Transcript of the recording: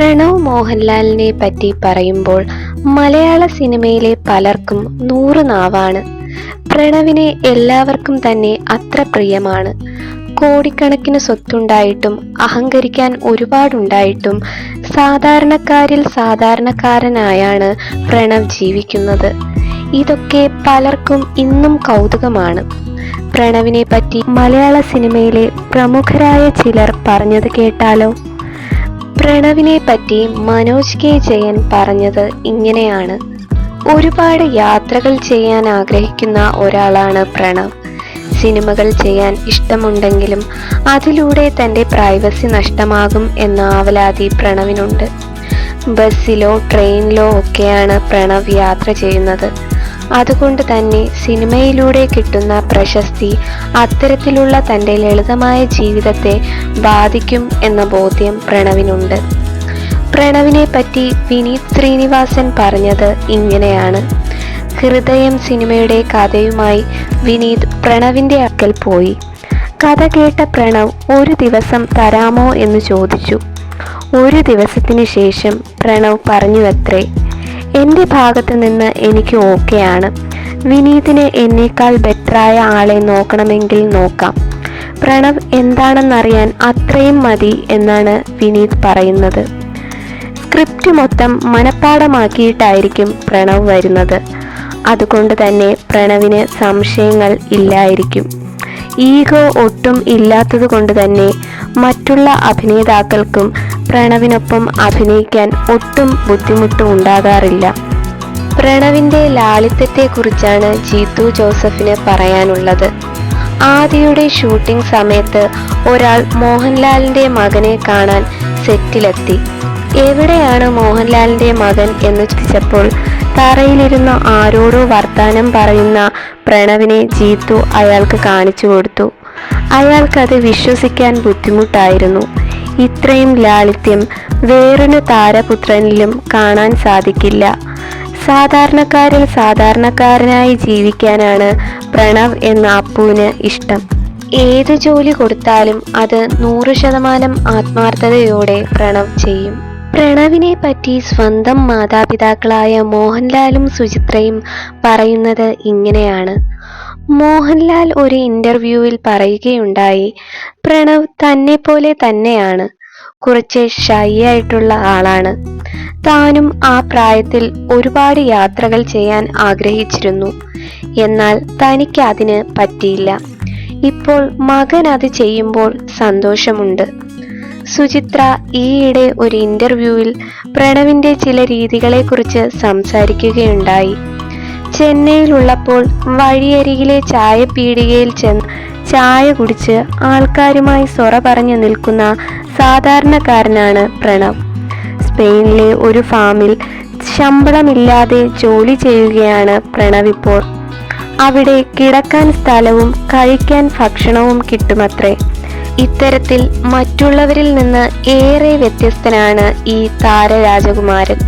പ്രണവ് മോഹൻലാലിനെ പറ്റി പറയുമ്പോൾ മലയാള സിനിമയിലെ പലർക്കും നൂറ് നാവാണ്. പ്രണവിനെ എല്ലാവർക്കും തന്നെ അത്ര പ്രിയമാണ്. കോടിക്കണക്കിന് സ്വത്തുണ്ടായിട്ടും അഹങ്കരിക്കാൻ ഒരുപാടുണ്ടായിട്ടും സാധാരണക്കാരിൽ സാധാരണക്കാരനായാണ് പ്രണവ് ജീവിക്കുന്നത്. ഇതൊക്കെ പലർക്കും ഇന്നും കൗതുകമാണ്. പ്രണവിനെ പറ്റി മലയാള സിനിമയിലെ പ്രമുഖരായ ചിലർ പറഞ്ഞത് കേട്ടാലോ? പ്രണവിനെ പറ്റി മനോജ് കെ ജയൻ പറഞ്ഞത് ഇങ്ങനെയാണ്. ഒരുപാട് യാത്രകൾ ചെയ്യാൻ ആഗ്രഹിക്കുന്ന ഒരാളാണ് പ്രണവ്. സിനിമകൾ ചെയ്യാൻ ഇഷ്ടമുണ്ടെങ്കിലും അതിലൂടെ തന്റെ പ്രൈവസി നഷ്ടമാകും എന്ന ആവലാതി പ്രണവിനുണ്ട്. ബസ്സിലോ ട്രെയിനിലോ ഒക്കെയാണ് പ്രണവ് യാത്ര ചെയ്യുന്നത്. അതുകൊണ്ട് തന്നെ സിനിമയിലൂടെ കിട്ടുന്ന പ്രശസ്തി അത്തരത്തിലുള്ള തന്റെ ലളിതമായ ജീവിതത്തെ ബാധിക്കും എന്ന ബോധ്യം പ്രണവിനുണ്ട്. പ്രണവിനെ പറ്റി വിനീത് ശ്രീനിവാസൻ പറഞ്ഞത് ഇങ്ങനെയാണ്. ഹൃദയം സിനിമയുടെ കഥയുമായി വിനീത് പ്രണവിന്റെ അക്കൽ പോയി. കഥ കേട്ട പ്രണവ് ഒരു ദിവസം തരാമോ എന്ന് ചോദിച്ചു. ഒരു ദിവസത്തിന് ശേഷം പ്രണവ് പറഞ്ഞുവത്രേ എന്റെ ഭാഗത്ത് നിന്ന് എനിക്ക് ഓക്കെയാണ് വിനീതിന് എന്നേക്കാൾ ബെറ്ററായ ആളെ നോക്കണമെങ്കിൽ നോക്കാം. പ്രണവ് എന്താണെന്നറിയാൻ അത്രയും മതി എന്നാണ് വിനീത് പറയുന്നത്. സ്ക്രിപ്റ്റ് മൊത്തം മനഃപ്പാടമാക്കിയിട്ടായിരിക്കും പ്രണവ് വരുന്നത്. അതുകൊണ്ട് തന്നെ പ്രണവിന് സംശയങ്ങൾ ഇല്ലായിരിക്കും. ഈഗോ ഒട്ടും ഇല്ലാത്തത് കൊണ്ട് തന്നെ മറ്റുള്ള അഭിനേതാക്കൾക്കും പ്രണവിനൊപ്പം അഭിനയിക്കാൻ ഒട്ടും ബുദ്ധിമുട്ടും ഉണ്ടാകാറില്ല. പ്രണവിന്റെ ലാളിത്യത്തെക്കുറിച്ചാണ് ജീത്തു ജോസഫിന് പറയാനുള്ളത്. ആദിയുടെ ഷൂട്ടിംഗ് സമയത്ത് ഒരാൾ മോഹൻലാലിന്റെ മകനെ കാണാൻ സെറ്റിലെത്തി. എവിടെയാണ് മോഹൻലാലിന്റെ മകൻ എന്ന് ചോദിച്ചപ്പോൾ തറയിലിരുന്ന ആരോടോ വർത്താനം പറയുന്ന പ്രണവിനെ ജീത്തു അയാൾക്ക് കാണിച്ചു കൊടുത്തു. അയാൾക്കത് വിശ്വസിക്കാൻ ബുദ്ധിമുട്ടായിരുന്നു. ഇത്രയും ലാളിത്യം വേറൊരു താരപുത്രനിലും കാണാൻ സാധിക്കില്ല. സാധാരണക്കാരിൽ സാധാരണക്കാരനായി ജീവിക്കാനാണ് പ്രണവ് എന്ന അപ്പുവിന് ഇഷ്ടം. ഏത് ജോലി കൊടുത്താലും അത് നൂറ് ശതമാനം ആത്മാർത്ഥതയോടെ പ്രണവ് ചെയ്യും. പ്രണവിനെ പറ്റി സ്വന്തം മാതാപിതാക്കളായ മോഹൻലാലും സുചിത്രയും പറയുന്നത് ഇങ്ങനെയാണ്. മോഹൻലാൽ ഒരു ഇന്റർവ്യൂവിൽ പറയുകയുണ്ടായി പ്രണവ് തന്നെ പോലെ തന്നെയാണ് കുറച്ച് ഷൈ ആയിട്ടുള്ള ആളാണ്. താനും ആ പ്രായത്തിൽ ഒരുപാട് യാത്രകൾ ചെയ്യാൻ ആഗ്രഹിച്ചിരുന്നു. എന്നാൽ തനിക്ക് അതിന് പറ്റിയില്ല. ഇപ്പോൾ മകൻ അത് ചെയ്യുമ്പോൾ സന്തോഷമുണ്ട്. സുചിത്ര ഈയിടെ ഒരു ഇന്റർവ്യൂവിൽ പ്രണവിന്റെ ചില രീതികളെക്കുറിച്ച് സംസാരിക്കുകയുണ്ടായി. ചെന്നൈയിലുള്ളപ്പോൾ വഴിയരികിലെ ചായ പീടികയിൽ ചെന്ന് ചായ കുടിച്ച് ആൾക്കാരുമായി സൊറ പറഞ്ഞു നിൽക്കുന്ന സാധാരണക്കാരനാണ് പ്രണവ്. സ്പെയിനിലെ ഒരു ഫാമിൽ ശമ്പളമില്ലാതെ ജോലി ചെയ്യുകയാണ് പ്രണവ് ഇപ്പോൾ അവിടെ കിടക്കാൻ സ്ഥലവും കഴിക്കാൻ ഭക്ഷണവും കിട്ടുമത്രേ. ഇത്തരത്തിൽ മറ്റുള്ളവരിൽ നിന്ന് ഏറെ വ്യത്യസ്തനാണ് ഈ താരരാജകുമാരൻ.